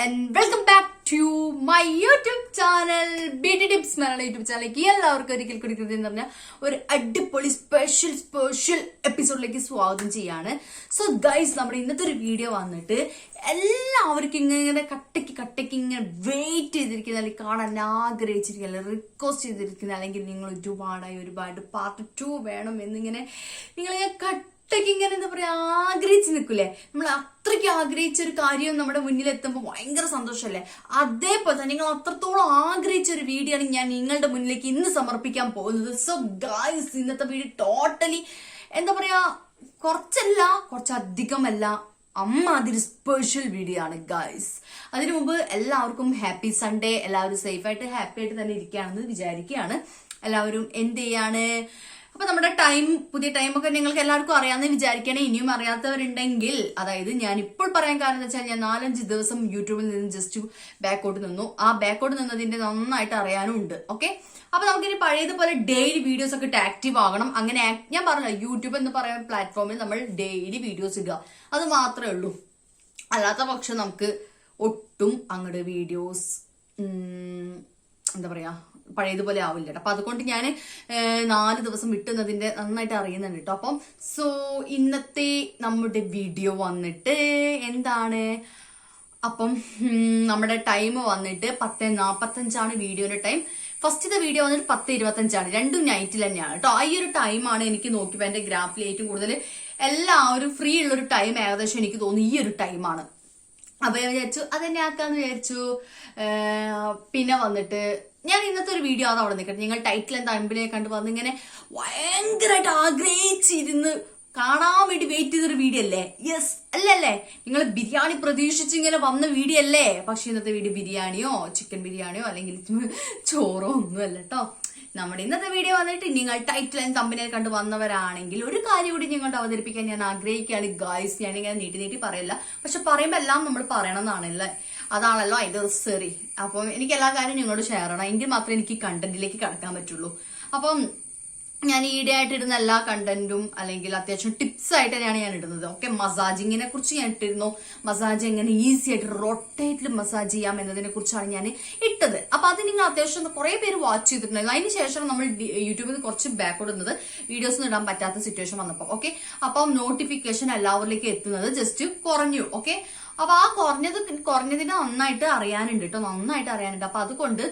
And welcome back to my YouTube channel B T tips Malayalam YouTube ചാനലിലേക്ക് എല്ലാവർക്കും ഒരിക്കൽ കൂടി കൃതി എന്ന് പറഞ്ഞാൽ ഒരു അടിപൊളി സ്പെഷ്യൽ സ്പെഷ്യൽ എപ്പിസോഡിലേക്ക് സ്വാഗതം ചെയ്യാണ്. സോ ഗൈസ് നമ്മുടെ ഇന്നത്തെ ഒരു വീഡിയോ വന്നിട്ട് എല്ലാവർക്കും ഇങ്ങനെ കട്ടയ്ക്ക് കട്ടയ്ക്ക് ഇങ്ങനെ വെയിറ്റ് ചെയ്തിരിക്കുന്ന അല്ലെങ്കിൽ കാണാൻ ആഗ്രഹിച്ചിരിക്കുന്ന അല്ലെങ്കിൽ റിക്വസ്റ്റ് ചെയ്തിരിക്കുന്ന അല്ലെങ്കിൽ നിങ്ങൾ ഒരുപാടായി ഒരുപാട് പാർട്ട് ടു വേണം എന്നിങ്ങനെ നിങ്ങളിങ്ങനെ കട്ട ഒറ്റയ്ക്ക് ഇങ്ങനെ എന്താ പറയാ ആഗ്രഹിച്ച് നിൽക്കൂലേ നമ്മൾ അത്രയ്ക്ക് ആഗ്രഹിച്ച ഒരു കാര്യം നമ്മുടെ മുന്നിൽ എത്തുമ്പോൾ ഭയങ്കര സന്തോഷമല്ലേ അതേപോലെ തന്നെ നിങ്ങൾ അത്രത്തോളം ആഗ്രഹിച്ച ഒരു വീഡിയോ ആണ് ഞാൻ നിങ്ങളുടെ മുന്നിലേക്ക് ഇന്ന് സമർപ്പിക്കാൻ പോകുന്നത്. സോ ഗായ്സ് ഇന്നത്തെ വീഡിയോ ടോട്ടലി എന്താ പറയാ കുറച്ചല്ല കുറച്ചധികമല്ല അമ്മ അതൊരു സ്പെഷ്യൽ വീഡിയോ ആണ് ഗായ്സ് അതിനു മുമ്പ് എല്ലാവർക്കും ഹാപ്പി സൺഡേ എല്ലാവരും സേഫ് ആയിട്ട് ഹാപ്പി ആയിട്ട് തന്നെ ഇരിക്കുകയാണെന്ന് വിചാരിക്കുകയാണ്. എല്ലാവരും എന്ത് ചെയ്യാണ്? അപ്പൊ നമ്മുടെ ടൈം പുതിയ ടൈമൊക്കെ നിങ്ങൾക്ക് എല്ലാവർക്കും അറിയാമെന്ന് വിചാരിക്കണേ ഇനിയും അറിയാത്തവരുണ്ടെങ്കിൽ അതായത് ഞാൻ ഇപ്പോൾ പറയാൻ കാരണം വെച്ചാൽ ഞാൻ നാലഞ്ച് ദിവസം യൂട്യൂബിൽ നിന്ന് ജസ്റ്റ് ബാക്കോട്ട് നിന്നു. ആ ബാക്കോട്ട് നിന്നതിന്റെ നന്നായിട്ട് അറിയാനും ഉണ്ട് ഓക്കെ അപ്പൊ നമുക്കിനി പഴയതുപോലെ ഡെയിലി വീഡിയോസ് ഒക്കെ ആക്റ്റീവ് ആകണം അങ്ങനെ ഞാൻ പറഞ്ഞല്ലോ യൂട്യൂബ് എന്ന് പറയുന്ന പ്ലാറ്റ്ഫോമിൽ നമ്മൾ ഡെയിലി വീഡിയോസ് ഇടുക. അത് മാത്രമേ ഉള്ളൂ. അല്ലാത്ത പക്ഷം നമുക്ക് ഒട്ടും അങ്ങോട്ട് വീഡിയോസ് എന്താ പറയാ പഴയതുപോലെ ആവില്ല കേട്ടോ. അപ്പൊ അതുകൊണ്ട് ഞാൻ നാല് ദിവസം വിട്ടുന്നതിന്റെ നന്നായിട്ട് അറിയുന്നുണ്ട് കേട്ടോ. അപ്പം സോ ഇന്നത്തെ നമ്മുടെ വീഡിയോ വന്നിട്ട് എന്താണ്? അപ്പം നമ്മുടെ ടൈം വന്നിട്ട് പത്ത് നാപ്പത്തഞ്ചാണ് വീഡിയോയുടെ ടൈം ഫസ്റ്റത്തെ വീഡിയോ വന്നിട്ട് പത്ത് ഇരുപത്തഞ്ചാണ്. രണ്ടും നൈറ്റിൽ തന്നെയാണ് കേട്ടോ. ഈ ഒരു ടൈമാണ് എനിക്ക് നോക്കിയപ്പോൾ എന്റെ ഗ്രാഫിൽ ഏറ്റവും കൂടുതൽ എല്ലാവരും ഫ്രീ ഉള്ള ഒരു ടൈം ഏകദേശം എനിക്ക് തോന്നുന്നു ഈ ഒരു ടൈമാണ് അപ്പൊ ഞാൻ വിചാരിച്ചു അതെന്നെ ആക്കാന്ന് വിചാരിച്ചു. പിന്നെ വന്നിട്ട് ഞാൻ ഇന്നത്തെ ഒരു വീഡിയോ ആണ് അവിടെ നിൽക്കട്ടെ നിങ്ങൾ ടൈറ്റിലും എന്താ അമ്പിലെ കണ്ട് വന്ന് ഇങ്ങനെ ഭയങ്കരമായിട്ട് ആഗ്രഹിച്ചിരുന്ന് കാണാൻ വേണ്ടി വെയിറ്റ് ചെയ്തൊരു വീഡിയോ അല്ലേ? യെസ് അല്ലല്ലേ? നിങ്ങൾ ബിരിയാണി പ്രതീക്ഷിച്ച് ഇങ്ങനെ വന്ന വീഡിയോ അല്ലേ? പക്ഷെ ഇന്നത്തെ വീഡിയോ ബിരിയാണിയോ ചിക്കൻ ബിരിയാണിയോ അല്ലെങ്കിൽ ചോറോ ഒന്നും അല്ല കേട്ടോ നമ്മുടെ ഇന്നത്തെ വീഡിയോ വന്നിട്ട് നിങ്ങൾ ആൻഡ് തമ്പിനെ കണ്ട് വന്നവരാണെങ്കിൽ ഒരു കാര്യം കൂടി നിങ്ങളുടെ അവതരിപ്പിക്കാൻ ഞാൻ ആഗ്രഹിക്കുകയാണ്. ഗായ്സ് ഞാനിങ്ങനെ നീട്ടി നീട്ടി പറയില്ല. പക്ഷെ പറയുമ്പോൾ എല്ലാം നമ്മൾ പറയണം എന്നാണല്ലേ അതാണല്ലോ അതിന്റെ സെറി അപ്പം എനിക്ക് എല്ലാ കാര്യവും നിങ്ങളോട് ഷെയർ ചെയ്യണം. എങ്കിൽ മാത്രമേ എനിക്ക് കണ്ടന്റിലേക്ക് കടക്കാൻ പറ്റുള്ളൂ. അപ്പം ഞാൻ ഈടെ ആയിട്ട് ഇടുന്ന എല്ലാ കണ്ടന്റും അല്ലെങ്കിൽ അത്യാവശ്യം ടിപ്സ് ആയിട്ട് തന്നെയാണ് ഞാൻ ഇടുന്നത്. ഓക്കെ മസാജിങ്ങിനെ കുറിച്ച് ഞാൻ ഇട്ടിരുന്നു. മസാജ് എങ്ങനെ ഈസി ആയിട്ട് റൊട്ടേറ്റിൽ മസാജ് ചെയ്യാം എന്നതിനെ കുറിച്ചാണ് ഞാൻ ഇട്ടത്. അപ്പൊ അത് നിങ്ങൾ അത്യാവശ്യം കുറെ പേര് വാച്ച് ചെയ്തിട്ടുണ്ടായിരുന്നു. അതിന് ശേഷം നമ്മൾ യൂട്യൂബിൽ നിന്ന് കുറച്ച് ബാക്കോട് ഇടുന്നത്. വീഡിയോസ് ഇടാൻ പറ്റാത്ത സിറ്റുവേഷൻ വന്നപ്പോൾ ഓക്കെ അപ്പം നോട്ടിഫിക്കേഷൻ എല്ലാവരിലേക്ക് എത്തുന്നത് ജസ്റ്റ് കുറഞ്ഞു. ഓക്കെ അപ്പൊ ആ കുറഞ്ഞത് കുറഞ്ഞതിനെ നന്നായിട്ട് അറിയാനുണ്ട് കേട്ടോ നന്നായിട്ട് അറിയാനുണ്ട്. അപ്പൊ അതുകൊണ്ട്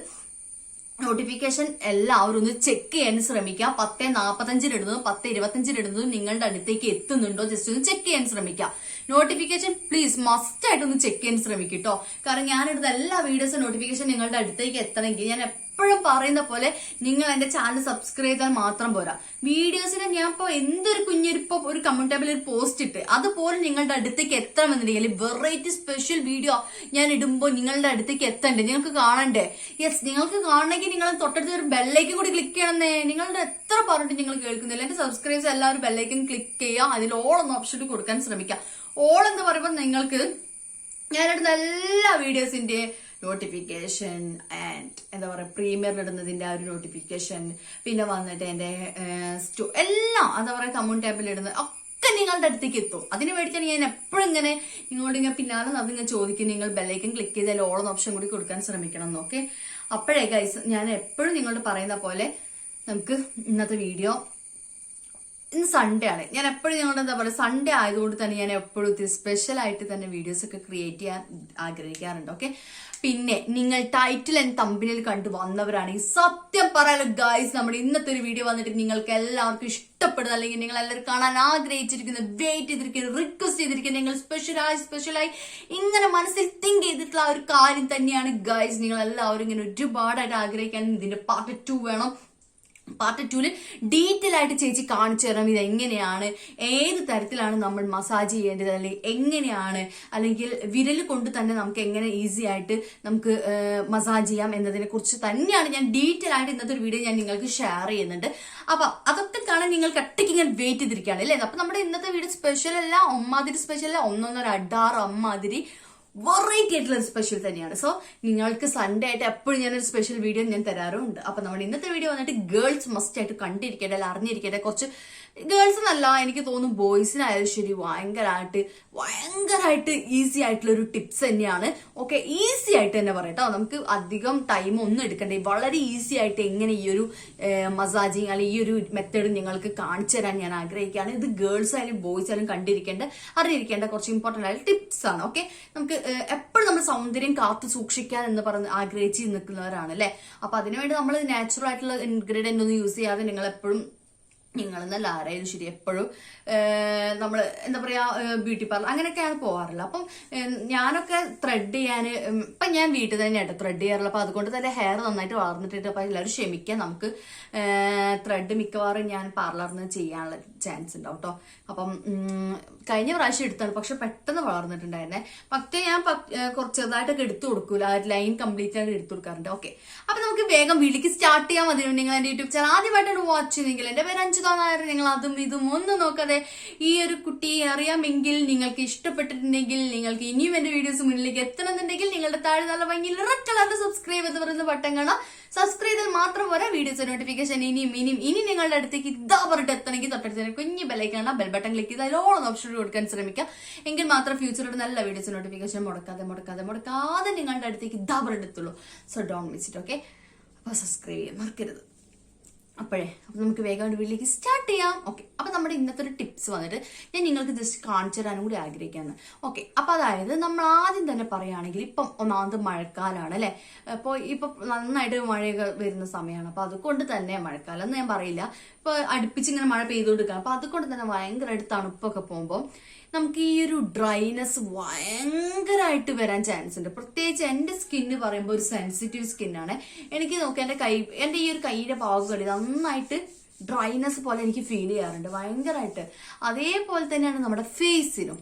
നോട്ടിഫിക്കേഷൻ എല്ലാവരും ഒന്ന് ചെക്ക് ചെയ്യാൻ ശ്രമിക്കുക പത്ത് നാൽപ്പത്തഞ്ചിലിടുന്നതും പത്ത് ഇരുപത്തഞ്ചിലിടുന്നതും നിങ്ങളുടെ അടുത്തേക്ക് എത്തുന്നുണ്ടോ? ജസ്റ്റ് ഒന്ന് ചെക്ക് ചെയ്യാൻ ശ്രമിക്കുക നോട്ടിഫിക്കേഷൻ പ്ലീസ് മസ്റ്റ് ആയിട്ട് ഒന്ന് ചെക്ക് ചെയ്യാൻ ശ്രമിക്കും കേട്ടോ കാരണം ഞാനിടുന്ന എല്ലാ വീഡിയോസും നോട്ടിഫിക്കേഷൻ നിങ്ങളുടെ അടുത്തേക്ക് എത്തണമെങ്കിൽ ഞാൻ എപ്പോഴും പറയുന്ന പോലെ നിങ്ങൾ എന്റെ ചാനൽ സബ്സ്ക്രൈബ് ചെയ്താൽ മാത്രം പോരാ. വീഡിയോസിന് ഞാൻ ഇപ്പൊ എന്തൊരു കുഞ്ഞിരിപ്പോ ഒരു കമന്റ് ടേബിളിൽ ഒരു പോസ്റ്റ് ഇട്ട് അതുപോലെ നിങ്ങളുടെ അടുത്തേക്ക് എത്തണമെന്നുണ്ടെങ്കിൽ വെറൈറ്റി സ്പെഷ്യൽ വീഡിയോ ഞാൻ ഇടുമ്പോൾ നിങ്ങളുടെ അടുത്തേക്ക് എത്തണ്ടേ? നിങ്ങൾക്ക് കാണണ്ടേ? യെസ് നിങ്ങൾക്ക് കാണണമെങ്കിൽ നിങ്ങൾ തൊട്ടടുത്ത് ഒരു ബെല്ലൈക്കൻ കൂടി ക്ലിക്ക് ചെയ്യണമെന്നേ നിങ്ങളുടെ എത്ര പറഞ്ഞിട്ട് നിങ്ങൾ കേൾക്കുന്നില്ല. എന്റെ സബ്സ്ക്രൈബ്സ് എല്ലാവരും ബെല്ലൈക്കൻ ക്ലിക്ക് ചെയ്യുക. അതിൽ ഓൾ എന്ന ഓപ്ഷൻ കൊടുക്കാൻ ശ്രമിക്കുക. ഓൾ എന്ന് പറയുമ്പോൾ നിങ്ങൾക്ക് ഞാനിടുന്ന എല്ലാ വീഡിയോസിന്റെ നോട്ടിഫിക്കേഷൻ ആൻഡ് എന്താ പറയുക പ്രീമിയർ ഇടുന്നതിന്റെ ആ ഒരു നോട്ടിഫിക്കേഷൻ പിന്നെ വന്നിട്ട് എന്റെ സ്റ്റോ എല്ലാം എന്താ പറയുക കമ്മ്യൂൺ ടാബിൽ ഇടുന്നത് ഒക്കെ നിങ്ങളുടെ അടുത്തേക്ക് എത്തും. അതിന് വേണ്ടിയിട്ടാണ് ഞാൻ എപ്പോഴും ഇങ്ങനെ നിങ്ങളോട് ഇങ്ങനെ പിന്നാലെ നടന്ന് ചോദിക്കും നിങ്ങൾ ബെല്ലൈക്കൻ ക്ലിക്ക് ചെയ്താൽ ഓളം ഓപ്ഷൻ കൂടി കൊടുക്കാൻ ശ്രമിക്കണം എന്നൊക്കെ അപ്പോഴേ ഗൈസ് ഞാൻ എപ്പോഴും നിങ്ങളോട് പറയുന്ന പോലെ നമുക്ക് ഇന്നത്തെ വീഡിയോ ഇന്ന് സൺഡേ ആണ്. ഞാൻ എപ്പോഴും ഞങ്ങളുടെ എന്താ പറയുക സൺഡേ ആയതുകൊണ്ട് തന്നെ ഞാൻ എപ്പോഴും ഇത്തിരി സ്പെഷ്യൽ ആയിട്ട് തന്നെ വീഡിയോസ് ഒക്കെ ക്രിയേറ്റ് ചെയ്യാൻ ആഗ്രഹിക്കാറുണ്ട് ഓക്കെ പിന്നെ നിങ്ങൾ ടൈറ്റിൽ ആൻഡ് തമ്പിനിൽ കണ്ടു വന്നവരാണെങ്കിൽ സത്യം പറയാലോ ഗായ്സ് നമ്മുടെ ഇന്നത്തെ ഒരു വീഡിയോ വന്നിട്ട് നിങ്ങൾക്ക് എല്ലാവർക്കും ഇഷ്ടപ്പെടുന്ന അല്ലെങ്കിൽ നിങ്ങൾ എല്ലാവരും കാണാൻ ആഗ്രഹിച്ചിരിക്കുന്ന വെയിറ്റ് ചെയ്തിരിക്കുന്ന റിക്വസ്റ്റ് ചെയ്തിരിക്കുന്ന നിങ്ങൾ സ്പെഷ്യലായി സ്പെഷ്യലായി ഇങ്ങനെ മനസ്സിൽ തിങ്ക് ചെയ്തിട്ടുള്ള ഒരു കാര്യം തന്നെയാണ് ഗായ്സ് നിങ്ങൾ എല്ലാവരും ഇങ്ങനെ ഒരുപാടായിട്ട് ആഗ്രഹിക്കാൻ ഇതിന്റെ പാർട്ട് ടു വേണം. പാർട്ട് ടൂൽ ഡീറ്റെയിൽ ആയിട്ട് ചേച്ചി കാണിച്ചു തരാം ഇത് എങ്ങനെയാണ്? ഏത് തരത്തിലാണ് നമ്മൾ മസാജ് ചെയ്യേണ്ടത്? അല്ലെങ്കിൽ എങ്ങനെയാണ്? അല്ലെങ്കിൽ വിരൽ കൊണ്ട് തന്നെ നമുക്ക് എങ്ങനെ ഈസി ആയിട്ട് നമുക്ക് മസാജ് ചെയ്യാം എന്നതിനെ കുറിച്ച് തന്നെയാണ് ഞാൻ ഡീറ്റെയിൽ ആയിട്ട് ഇന്നത്തെ ഒരു വീഡിയോ ഞാൻ നിങ്ങൾക്ക് ഷെയർ ചെയ്യുന്നുണ്ട്. അപ്പൊ അതൊക്കെ കാണാൻ നിങ്ങൾ കട്ടിക്ക് ഇങ്ങനെ വെയിറ്റ് ചെയ്തിരിക്കുകയാണ് അല്ലേ? അപ്പൊ നമ്മുടെ ഇന്നത്തെ വീഡിയോ സ്പെഷ്യൽ അല്ല ഒമ്മാതിരി സ്പെഷ്യൽ അല്ല. ഒന്നൊന്നര അഡാറ് അമ്മാതിരി വെറൈറ്റി ആയിട്ടുള്ള ഒരു സ്പെഷ്യൽ തന്നെയാണ്. സോ നിങ്ങൾക്ക് സൺഡേ ആയിട്ട് എപ്പോഴും ഞാനൊരു സ്പെഷ്യൽ വീഡിയോ ഞാൻ തരാറുണ്ട്. അപ്പൊ നമ്മുടെ ഇന്നത്തെ വീഡിയോ വന്നിട്ട് ഗേൾസ് മസ്റ്റ് ആയിട്ട് കണ്ടിരിക്കേണ്ട അല്ല അറിഞ്ഞിരിക്കേണ്ട കുറച്ച് ഗേൾസ് എന്നല്ല എനിക്ക് തോന്നുന്നു ബോയ്സിനായാലും ശരി ഭയങ്കരമായിട്ട് ഭയങ്കരമായിട്ട് ഈസി ആയിട്ടുള്ള ഒരു ടിപ്സ് തന്നെയാണ്. ഓക്കെ ഈസി ആയിട്ട് തന്നെ പറയട്ടോ നമുക്ക് അധികം ടൈം ഒന്നും എടുക്കണ്ടേ. വളരെ ഈസി ആയിട്ട് എങ്ങനെ ഈ ഒരു മസാജിങ് അല്ലെങ്കിൽ ഈ ഒരു മെത്തേഡ് നിങ്ങൾക്ക് കാണിച്ചു തരാൻ ഞാൻ ആഗ്രഹിക്കുകയാണ്. ഇത് ഗേൾസ് ആയാലും ബോയ്സ് ആയാലും കണ്ടിരിക്കേണ്ട അറിഞ്ഞിരിക്കേണ്ട കുറച്ച് ഇമ്പോർട്ടന്റ് ആയ ടിപ്സ് ആണ്. ഓക്കെ നമുക്ക് എപ്പോഴും നമ്മൾ സൗന്ദര്യം കാത്തു സൂക്ഷിക്കാൻ എന്ന് പറഞ്ഞ് ആഗ്രഹിച്ച് നിൽക്കുന്നവരാണ് അല്ലേ? അപ്പൊ അതിനുവേണ്ടി നമ്മൾ നാച്ചുറൽ ആയിട്ടുള്ള ഇൻഗ്രീഡിയന്റ് ഒന്നും യൂസ് ചെയ്യാതെ നിങ്ങൾ എപ്പോഴും നിങ്ങൾ എന്നല്ല ആരായാലും ശരി എപ്പോഴും നമ്മൾ എന്താ പറയാ ബ്യൂട്ടി പാർലർ അങ്ങനെയൊക്കെയാണ് പോകാറില്ല അപ്പം ഞാനൊക്കെ ത്രെഡ് ചെയ്യാൻ ഇപ്പൊ ഞാൻ വീട്ടിൽ തന്നെയായിട്ട് ത്രെഡ് ചെയ്യാറുള്ളത്. അപ്പൊ അതുകൊണ്ട് തന്നെ ഹെയർ നന്നായിട്ട് വളർന്നിട്ടുണ്ട്. അപ്പൊ എല്ലാവരും ക്ഷമിക്കാം നമുക്ക് ത്രെഡ് മിക്കവാറും ഞാൻ പാർലറിൽ നിന്ന് ചെയ്യാനുള്ള ചാൻസ് ഉണ്ടാവും കേട്ടോ അപ്പം കഴിഞ്ഞ പ്രാവശ്യം എടുത്താണ്. പക്ഷെ പെട്ടെന്ന് വളർന്നിട്ടുണ്ടായിരുന്നേ. പക്ഷേ ഞാൻ കുറച്ച് ചെറുതായിട്ടൊക്കെ എടുത്തു കൊടുക്കൂല. ആ ലൈൻ കംപ്ലീറ്റ് ആയിട്ട് എടുത്തു കൊടുക്കാറുണ്ട്. ഓക്കെ അപ്പൊ നമുക്ക് വേഗം വിളിക്ക് സ്റ്റാർട്ട് ചെയ്യാൻ മതി. നിങ്ങൾ എന്റെ യൂട്യൂബ് ചാനൽ ആദ്യമായിട്ടാണ് വാച്ച് ചെയ്തെങ്കിൽ എന്റെ പേര് അഞ്ചുതാ നായർ നിങ്ങൾ അതും ഇതും ഒന്നും നോക്കാതെ ഈ ഒരു കുട്ടിയെ അറിയാമെങ്കിൽ നിങ്ങൾക്ക് ഇഷ്ടപ്പെട്ടിട്ടുണ്ടെങ്കിൽ നിങ്ങൾക്ക് ഇനിയും എന്റെ വീഡിയോസ് മുന്നിലേക്ക് എത്തണമെന്നുണ്ടെങ്കിൽ നിങ്ങളുടെ താഴെ നല്ല ഭംഗിയിൽ റെഡ് കളറിൽ സബ്സ്ക്രൈബ് എന്ന് പറയുന്ന ബട്ടൺ കാണാം സബ്സ്ക്രൈബ് ചെയ്താൽ മാത്രം പോരാ വീഡിയോസ് നോട്ടിഫിക്കേഷൻ ഇനിയും ഇനിയും ഇനി നിങ്ങളുടെ അടുത്തേക്ക് ഇതാ പറഞ്ഞിട്ട് എത്തണമെങ്കിൽ തൊട്ടടുത്ത് കുഞ്ഞു ബെല്ലൈക്കാണ് ബെൽ ബട്ടൺ ക്ലിക്ക് ചെയ്ത് അതിലോളം ഓപ്ഷൻ കൊടുക്കാൻ ശ്രമിക്കുക. എങ്കിൽ മാത്രം ഫ്യൂച്ചറോട് നല്ല വീഡിയോസ് നോട്ടിഫിക്കേഷൻ മുടക്കാതെ മുടക്കാതെ മുടക്കാതെ നിങ്ങളുടെ അടുത്തേക്ക് ഇതാ പറഞ്ഞിട്ട് എത്തുള്ളൂ. So don't miss it okay അപ്പോൾ സബ്സ്ക്രൈബ് ചെയ്യാൻ മറക്കരുത്. അപ്പോഴേ അപ്പോൾ നമുക്ക് വേഗം വീട്ടിലേക്ക് സ്റ്റാർട്ട് ചെയ്യാം. ഓക്കെ അപ്പോൾ നമ്മുടെ ഇന്നത്തെ ഒരു ടിപ്സ് വന്നിട്ട് ഞാൻ നിങ്ങൾക്ക് ജസ്റ്റ് കാണിച്ചു തരാനും കൂടി ആഗ്രഹിക്കുകയാണ്. ഓക്കെ അപ്പോൾ അതായത് നമ്മൾ ആദ്യം തന്നെ പറയുകയാണെങ്കിൽ ഇപ്പം ഒന്നാമത് മഴക്കാലമാണ് അല്ലേ? അപ്പോൾ ഇപ്പം നന്നായിട്ട് മഴയൊക്കെ വരുന്ന സമയമാണ്. അപ്പോൾ അതുകൊണ്ട് തന്നെ മഴക്കാലം എന്ന് ഞാൻ പറയില്ല. ഇപ്പൊ അടുപ്പിച്ച് ഇങ്ങനെ മഴ പെയ്തുകൊണ്ടിരിക്കുകയാണ് അപ്പൊ അതുകൊണ്ട് തന്നെ ഭയങ്കരമായിട്ട് തണുപ്പൊക്കെ പോകുമ്പോൾ നമുക്ക് ഈ ഒരു ഡ്രൈനെസ് ഭയങ്കരമായിട്ട് വരാൻ ചാൻസ് ഉണ്ട്. പ്രത്യേകിച്ച് എന്റെ സ്കിന്ന് പറയുമ്പോൾ ഒരു സെൻസിറ്റീവ് സ്കിന്നാണ് എനിക്ക് നോക്കി എന്റെ കൈ എന്റെ ഈ ഒരു കൈയുടെ ഭാഗങ്ങളിൽ നന്നായിട്ട് ഡ്രൈനെസ് പോലെ എനിക്ക് ഫീൽ ചെയ്യാറുണ്ട്. ഭയങ്കരമായിട്ട് അതേപോലെ തന്നെയാണ് നമ്മുടെ ഫേസിനും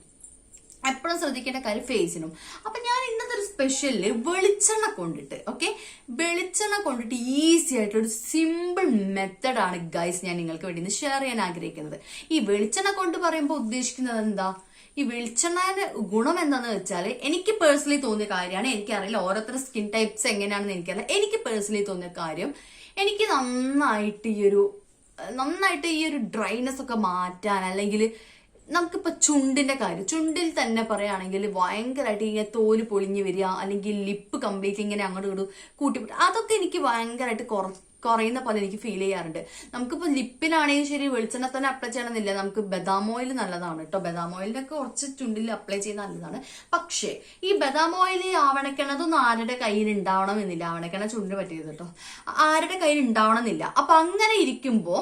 എപ്പോഴും ശ്രദ്ധിക്കേണ്ട കാര്യം ഫേസിനും അപ്പൊ ഞാൻ ഇന്നത്തെ ഒരു സ്പെഷ്യലിൽ വെളിച്ചെണ്ണ കൊണ്ടിട്ട് ഓക്കെ വെളിച്ചെണ്ണ കൊണ്ടിട്ട് ഈസി ആയിട്ടുള്ള ഒരു സിമ്പിൾ മെത്തഡാണ് ഗൈസ് ഞാൻ നിങ്ങൾക്ക് വേണ്ടി ഇന്ന് ഷെയർ ചെയ്യാൻ ആഗ്രഹിക്കുന്നത്. ഈ വെളിച്ചെണ്ണ കൊണ്ട് പറയുമ്പോൾ ഉദ്ദേശിക്കുന്നത് എന്താ? ഈ വെളിച്ചെണ്ണയുടെ ഗുണം എന്താന്ന് വെച്ചാൽ എനിക്ക് പേഴ്സണലി തോന്നിയ കാര്യമാണ് എനിക്കറിയില്ല ഓരോരുത്തരുടെ സ്കിൻ ടൈപ്സ് എങ്ങനെയാണെന്ന് എനിക്കറിയില്ല. എനിക്ക് പേഴ്സണലി തോന്നിയ കാര്യം എനിക്ക് നന്നായിട്ട് ഈ ഒരു നന്നായിട്ട് ഈ ഒരു ഡ്രൈനെസ് ഒക്കെ മാറ്റാൻ അല്ലെങ്കിൽ നമുക്കിപ്പോ ചുണ്ടിന്റെ കാര്യം. ചുണ്ടിൽ തന്നെ പറയുകയാണെങ്കിൽ ഭയങ്കരമായിട്ട് ഇങ്ങനെ തോൽ പൊളിഞ്ഞു വരിക അല്ലെങ്കിൽ ലിപ്പ് കംപ്ലീറ്റ് ഇങ്ങനെ അങ്ങോട്ട് ഇങ്ങോട്ട് കൂട്ടിപ്പിട്ട് അതൊക്കെ എനിക്ക് ഭയങ്കരമായിട്ട് കുറ കുറയുന്ന പോലെ എനിക്ക് ഫീൽ ചെയ്യാറുണ്ട്. നമുക്കിപ്പോ ലിപ്പിനാണെങ്കിൽ ശരി വെളിച്ചെണ്ണ തന്നെ അപ്ലൈ ചെയ്യണമെന്നില്ല. നമുക്ക് ബദാം ഓയിൽ നല്ലതാണ് കേട്ടോ ബദാം ഓയിലിനൊക്കെ കുറച്ച് ചുണ്ടിൽ അപ്ലൈ ചെയ്യുന്ന നല്ലതാണ്. പക്ഷേ ഈ ബദാം ഓയിൽ ആവണക്കണതൊന്നും ആരുടെ കയ്യിൽ ഉണ്ടാവണമെന്നില്ല ആവണക്കണ ചുണ്ടിന് പറ്റിയത് കേട്ടോ ആരുടെ കയ്യിൽ ഉണ്ടാവണമെന്നില്ല അപ്പൊ അങ്ങനെ ഇരിക്കുമ്പോ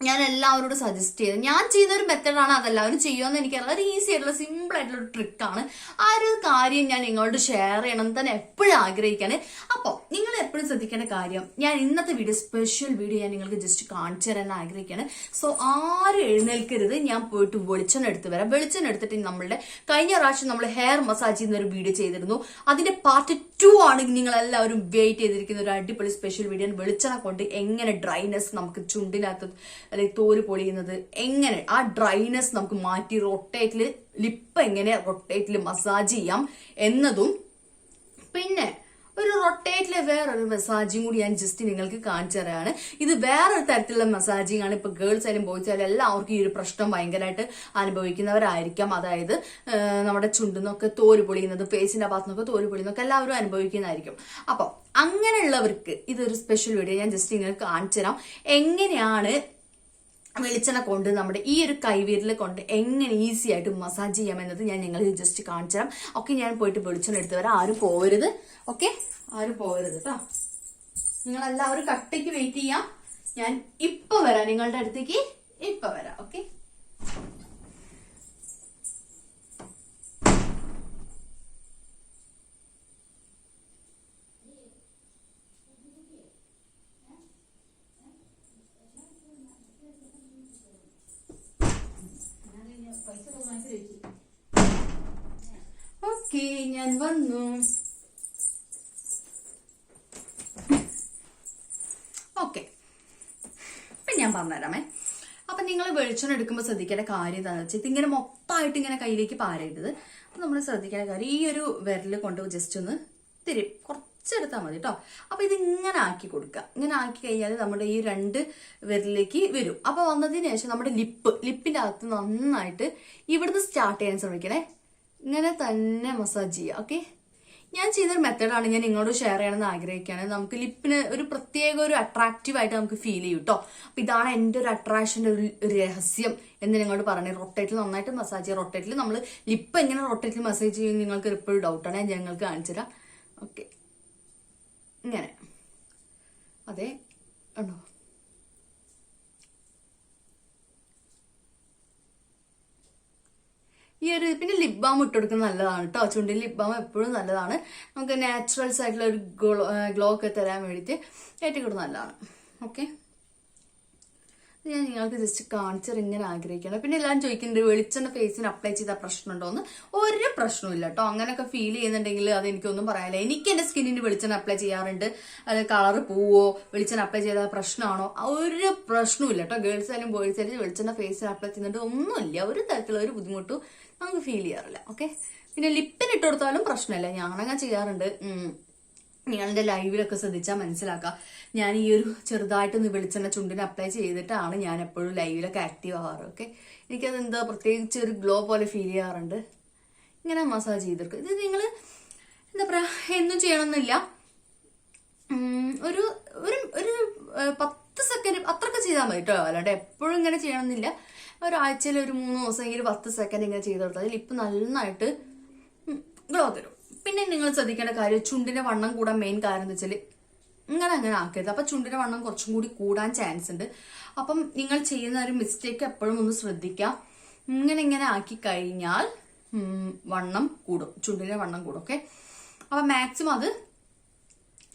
ഞാൻ എല്ലാവരോടും സജസ്റ്റ് ചെയ്ത്. ഞാൻ ചെയ്യുന്ന ഒരു മെത്തഡാണ് അതെല്ലാവരും ചെയ്യുമെന്ന് എനിക്കറിയാം. ഒരു ഈസി ആയിട്ടുള്ള സിമ്പിൾ ആയിട്ടുള്ള ഒരു ട്രിക്കാണ് ആ ഒരു കാര്യം ഞാൻ നിങ്ങളോട് ഷെയർ ചെയ്യണം തന്നെ എപ്പോഴും ആഗ്രഹിക്കാണ് അപ്പോൾ നിങ്ങൾ എപ്പോഴും ശ്രദ്ധിക്കേണ്ട കാര്യം ഞാൻ ഇന്നത്തെ വീഡിയോ സ്പെഷ്യൽ വീഡിയോ ഞാൻ നിങ്ങൾക്ക് ജസ്റ്റ് കാണിച്ചു തരാൻ ആഗ്രഹിക്കുകയാണ് സോ ആരും എഴുന്നേൽക്കരുത്. ഞാൻ പോയിട്ട് വെളിച്ചെണ്ണ എടുത്ത് വരാം. വെളിച്ചെണ്ണ എടുത്തിട്ട് നമ്മളുടെ കഴിഞ്ഞ പ്രാവശ്യം നമ്മൾ ഹെയർ മസാജ് ചെയ്യുന്ന ഒരു വീഡിയോ ചെയ്തിരുന്നു. അതിന്റെ പാർട്ട് ടു ആണ് നിങ്ങൾ എല്ലാവരും വെയിറ്റ് ചെയ്തിരിക്കുന്ന ഒരു അടിപൊളി സ്പെഷ്യൽ വീഡിയോ വെളിച്ചെണ്ണ കൊണ്ട് എങ്ങനെ ഡ്രൈനെസ് നമുക്ക് ചുണ്ടിനകത്ത് അല്ലെങ്കിൽ തോൽ പൊളിയുന്നത് എങ്ങനെ? ആ ഡ്രൈനെസ് നമുക്ക് മാറ്റി റൊട്ടേറ്റിൽ ലിപ്പ് എങ്ങനെ റൊട്ടേറ്റിൽ മസാജ് ചെയ്യാം എന്നതും പിന്നെ ഒരു റൊട്ടേറ്റിലെ വേറൊരു മസാജിങ് കൂടി ഞാൻ ജസ്റ്റ് നിങ്ങൾക്ക് കാണിച്ചു തരാണ്. ഇത് വേറൊരു തരത്തിലുള്ള മസാജിങ് ആണ്. ഇപ്പൊ ഗേൾസ് ആയാലും ബോയ്സ് ആയാലും എല്ലാവർക്കും ഈ ഒരു പ്രശ്നം ഭയങ്കരമായിട്ട് അനുഭവിക്കുന്നവരായിരിക്കാം. അതായത് നമ്മുടെ ചുണ്ടിന്നൊക്കെ തോൽ പൊളിയുന്നത് ഫേസിന്റെ ഭാഗത്തുനിന്നൊക്കെ തോൽ പൊളിയുന്നൊക്കെ എല്ലാവരും അനുഭവിക്കുന്നതായിരിക്കും. അപ്പൊ അങ്ങനെയുള്ളവർക്ക് ഇതൊരു സ്പെഷ്യൽ വീഡിയോ ഞാൻ ജസ്റ്റ് നിങ്ങൾക്ക് കാണിച്ചു തരാം. എങ്ങനെയാണ് വെളിച്ചെണ്ണ കൊണ്ട് നമ്മുടെ ഈ ഒരു കൈവിരൽ കൊണ്ട് എങ്ങനെ ഈസി ആയിട്ട് മസാജ് ചെയ്യാം ചെയ്യാമെന്നത് ഞാൻ നിങ്ങൾ ജസ്റ്റ് കാണിച്ചു തരാം ഓക്കെ ഞാൻ പോയിട്ട് വെളിച്ചെണ്ണ എടുത്ത് വരാം. ആരും പോകരുത് ഓക്കെ ആരും പോകരുത് കേട്ടോ നിങ്ങൾ എല്ലാവരും കട്ടയ്ക്ക് വെയിറ്റ് ചെയ്യാം. ഞാൻ ഇപ്പൊ വരാം. നിങ്ങളുടെ അടുത്തേക്ക് ഇപ്പൊ വരാം. ഓക്കെ ഓക്കെ ഞാൻ വന്നു. ഓക്കെ ഇപ്പൊ ഞാൻ പറഞ്ഞുതരാമേ. അപ്പൊ നിങ്ങൾ വെളിച്ചെണ്ണ എടുക്കുമ്പോൾ ശ്രദ്ധിക്കേണ്ട കാര്യം എന്താണെന്ന് വെച്ചാൽ ഇതിങ്ങനെ മൊത്തമായിട്ട് ഇങ്ങനെ കയ്യിലേക്ക് പാരരുത്. അപ്പൊ നമ്മൾ ശ്രദ്ധിക്കേണ്ട കാര്യം ഈ ഒരു വിരൽ കൊണ്ട് ജസ്റ്റ് ഒന്ന് തിരി കുറച്ച് കുറച്ചെടുത്താൽ മതി കേട്ടോ അപ്പൊ ഇതിങ്ങനെ ആക്കി കൊടുക്കുക. ഇങ്ങനെ ആക്കി കഴിഞ്ഞാൽ നമ്മുടെ ഈ രണ്ട് വിരലിലേക്ക് വരും. അപ്പൊ വന്നതിന് ശേഷം നമ്മുടെ ലിപ്പ് ലിപ്പിന്റെ അകത്ത് നന്നായിട്ട് ഇവിടുന്ന് സ്റ്റാർട്ട് ചെയ്യാൻ ശ്രമിക്കണേ. ഇങ്ങനെ തന്നെ മസാജ് ചെയ്യുക ഓക്കെ ഞാൻ ചെയ്തൊരു മെത്തേഡാണ് ഞാൻ നിങ്ങളോട് ഷെയർ ചെയ്യണമെന്ന് ആഗ്രഹിക്കുകയാണ്. നമുക്ക് ലിപ്പിന് ഒരു പ്രത്യേക ഒരു അട്രാക്റ്റീവ് ആയിട്ട് നമുക്ക് ഫീൽ ചെയ്യും കേട്ടോ അപ്പം ഇതാണ് എന്റെ ഒരു അട്രാക്ഷന്റെ ഒരു ഒരു രഹസ്യം എന്ന് നിങ്ങളോട് പറഞ്ഞു റൊട്ടേറ്റിൽ നന്നായിട്ട് മസാജ് ചെയ്യുക റൊട്ടേറ്റിൽ നമ്മൾ ലിപ്പ് എങ്ങനെ റൊട്ടേറ്റിൽ മസാജ് ചെയ്യും നിങ്ങൾക്ക് എപ്പോഴും ഡൗട്ടാണ് ഞാൻ ഞങ്ങൾക്ക് കാണിച്ചു തരാം. ഓക്കെ ഇങ്ങനെ. അതെ. ഉണ്ടോ ഈ ഒരു പിന്നെ ലിപ് ബാം ഇട്ട് കൊടുക്കുന്നത് നല്ലതാണ് കേട്ടോ ചുണ്ടിൽ ലിപ് ബാം എപ്പോഴും നല്ലതാണ്. നമുക്ക് നാച്ചുറൽസ് ആയിട്ടുള്ള ഒരു ഗ്ലോ ഗ്ലോ ഒക്കെ തരാൻ വേണ്ടിയിട്ട് ഏറ്റവും കൂടുതൽ നല്ലതാണ് ഓക്കെ ഞാൻ നിങ്ങൾക്ക് ജസ്റ്റ് കാണിച്ചത് ഇങ്ങനെ ആഗ്രഹിക്കണം പിന്നെ എല്ലാവരും ചോദിക്കുന്നുണ്ട് വെളിച്ചെണ്ണ ഫേസിന് അപ്ലൈ ചെയ്താൽ പ്രശ്നമുണ്ടോന്ന്? ഒരു പ്രശ്നമില്ല കേട്ടോ അങ്ങനെയൊക്കെ ഫീൽ ചെയ്യുന്നുണ്ടെങ്കിൽ അത് എനിക്കൊന്നും പറയാനില്ല. എനിക്ക് എന്റെ സ്കിന്നിന് വെളിച്ചെണ്ണ അപ്ലൈ ചെയ്യാറുണ്ട്. അത് കളർ പോവോ വെളിച്ചെണ്ണ അപ്ലൈ ചെയ്താൽ പ്രശ്നമാണോ? ഒരു പ്രശ്നമില്ല കേട്ടോ ഗേൾസ് ആയാലും ബോയ്സ് ആയാലും വെളിച്ചെണ്ണ ഫേസിന് അപ്ലൈ ചെയ്യുന്നുണ്ട്. ഒന്നുമില്ല. ഒരു തരത്തിലുള്ള ഒരു ബുദ്ധിമുട്ടും നമുക്ക് ഫീൽ ചെയ്യാറില്ല ഓക്കെ പിന്നെ ലിപ്പിന് ഇട്ട് കൊടുത്താലും പ്രശ്നമില്ല. ഞാനങ്ങനെ ചെയ്യാറുണ്ട്. നിങ്ങളുടെ ലൈവിലൊക്കെ ശ്രദ്ധിച്ചാൽ മനസ്സിലാക്കുക ഞാൻ ഈ ഒരു ചെറുതായിട്ടൊന്ന് വെളിച്ചെണ്ണ ചുണ്ടിന് അപ്ലൈ ചെയ്തിട്ടാണ് ഞാൻ എപ്പോഴും ലൈവിലൊക്കെ ആക്റ്റീവ് ആവാറ് ഓക്കെ എനിക്കത് എന്താ പ്രത്യേകിച്ച് ഒരു ഗ്ലോ പോലെ ഫീൽ ചെയ്യാറുണ്ട്. ഇങ്ങനെ മസാജ് ചെയ്തെടുക്കും ഇത് നിങ്ങൾ എന്താ പറയുക എന്നും ചെയ്യണമെന്നില്ല ഒരു ഒരു പത്ത് സെക്കൻഡ് അത്രയൊക്കെ ചെയ്താൽ മതി കേട്ടോ അല്ലാണ്ട് എപ്പോഴും ഇങ്ങനെ ചെയ്യണമെന്നില്ല ഒരാഴ്ചയിൽ ഒരു മൂന്ന് ദിവസമെങ്കിലും പത്ത് സെക്കൻഡ് ഇങ്ങനെ ചെയ്ത് കൊടുത്താൽ ലിപ്പ് നന്നായിട്ട് ഗ്ലോ തരും. പിന്നെ നിങ്ങൾ ശ്രദ്ധിക്കേണ്ട കാര്യം ചുണ്ടിന്റെ വണ്ണം കൂടാൻ മെയിൻ കാര്യം എന്ന് വെച്ചാൽ ഇങ്ങനെ അങ്ങനെ ആക്കരുത്. അപ്പൊ ചുണ്ടിന്റെ വണ്ണം കുറച്ചും കൂടി കൂടാൻ ചാൻസ് ഉണ്ട്. അപ്പം നിങ്ങൾ ചെയ്യുന്ന ഒരു മിസ്റ്റേക്ക് എപ്പോഴും ഒന്ന് ശ്രദ്ധിക്കാം. ഇങ്ങനെ ഇങ്ങനെ ആക്കി കഴിഞ്ഞാൽ വണ്ണം കൂടും. ചുണ്ടിന്റെ വണ്ണം കൂടും ഓക്കെ അപ്പൊ മാക്സിമം അത്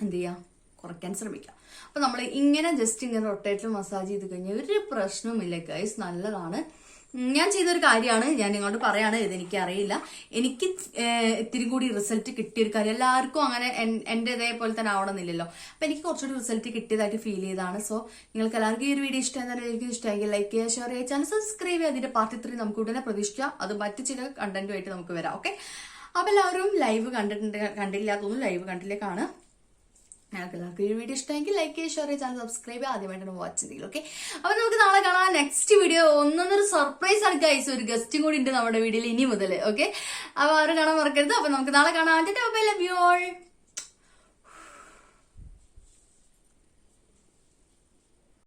എന്ത് ചെയ്യുക കുറയ്ക്കാൻ ശ്രമിക്കുക. അപ്പൊ നമ്മൾ ഇങ്ങനെ ജസ്റ്റ് ഇങ്ങനെ റൊട്ടേറ്റിൽ മസാജ് ചെയ്ത് കഴിഞ്ഞാൽ ഒരു പ്രശ്നവുമില്ല ഗൈസ് നല്ലതാണ്. ഞാൻ ചെയ്തൊരു കാര്യമാണ്. ഞാൻ നിങ്ങളോട് പറയാണ് ഇത് എനിക്ക് അറിയില്ല എനിക്ക് ഇത്തിരി കൂടി റിസൾട്ട് കിട്ടിയൊരു കാര്യം. എല്ലാവർക്കും അങ്ങനെ എന്റെ ഇതേപോലെ തന്നെ ആവണമെന്നില്ലല്ലോ. അപ്പൊ എനിക്ക് കുറച്ചുകൂടി റിസൾട്ട് കിട്ടിയതായിട്ട് ഫീൽ ചെയ്താണ് സോ നിങ്ങൾക്ക് എല്ലാവർക്കും ഈ ഒരു വീഡിയോ ഇഷ്ടമായിരുന്നെങ്കിൽ ഇഷ്ടമായെങ്കിൽ ലൈക്ക് ചെയ്യുക ഷെയർ ചെയ്യുക ചാനൽ സബ്സ്ക്രൈബ് ചെയ്യുക. അതിന്റെ പാർട്ടി ത്രീ നമുക്ക് ഉടനെ പ്രതീക്ഷിക്കുക അത് മറ്റു ചില കണ്ടന്റുമായിട്ട് നമുക്ക് വരാം ഓക്കെ അപ്പൊ എല്ലാവരും ലൈവ് കണ്ടിട്ടുണ്ട് കണ്ടില്ല തോന്നുന്നു ലൈവ് കണ്ടില്ലേ കാണുക. ഞങ്ങൾക്ക് എല്ലാവർക്കും ഈ വീഡിയോ ഇഷ്ടമെങ്കിൽ ലൈക്ക് ചെയ്യുക ഷെയർ ചെയ്യുക സബ്സ്ക്രൈബ് ചെയ്യുക ആദ്യമായിട്ടാണ് വാച്ച് ചെയ്തെങ്കിൽ ഓക്കെ അപ്പൊ നമുക്ക് നാളെ കാണാം. നെക്സ്റ്റ് വീഡിയോ ഒന്നൊന്നൊരു സർപ്രൈസ് ആണ് ഗൈസ് ഒരു ഗസ്റ്റും കൂടി ഉണ്ട് നമ്മുടെ വീഡിയോയിൽ ഇനി മുതൽ ഓക്കെ അപ്പൊ ആരും കാണാൻ മറക്കരുത്. അപ്പൊ നമുക്ക് നാളെ കാണാം. Love you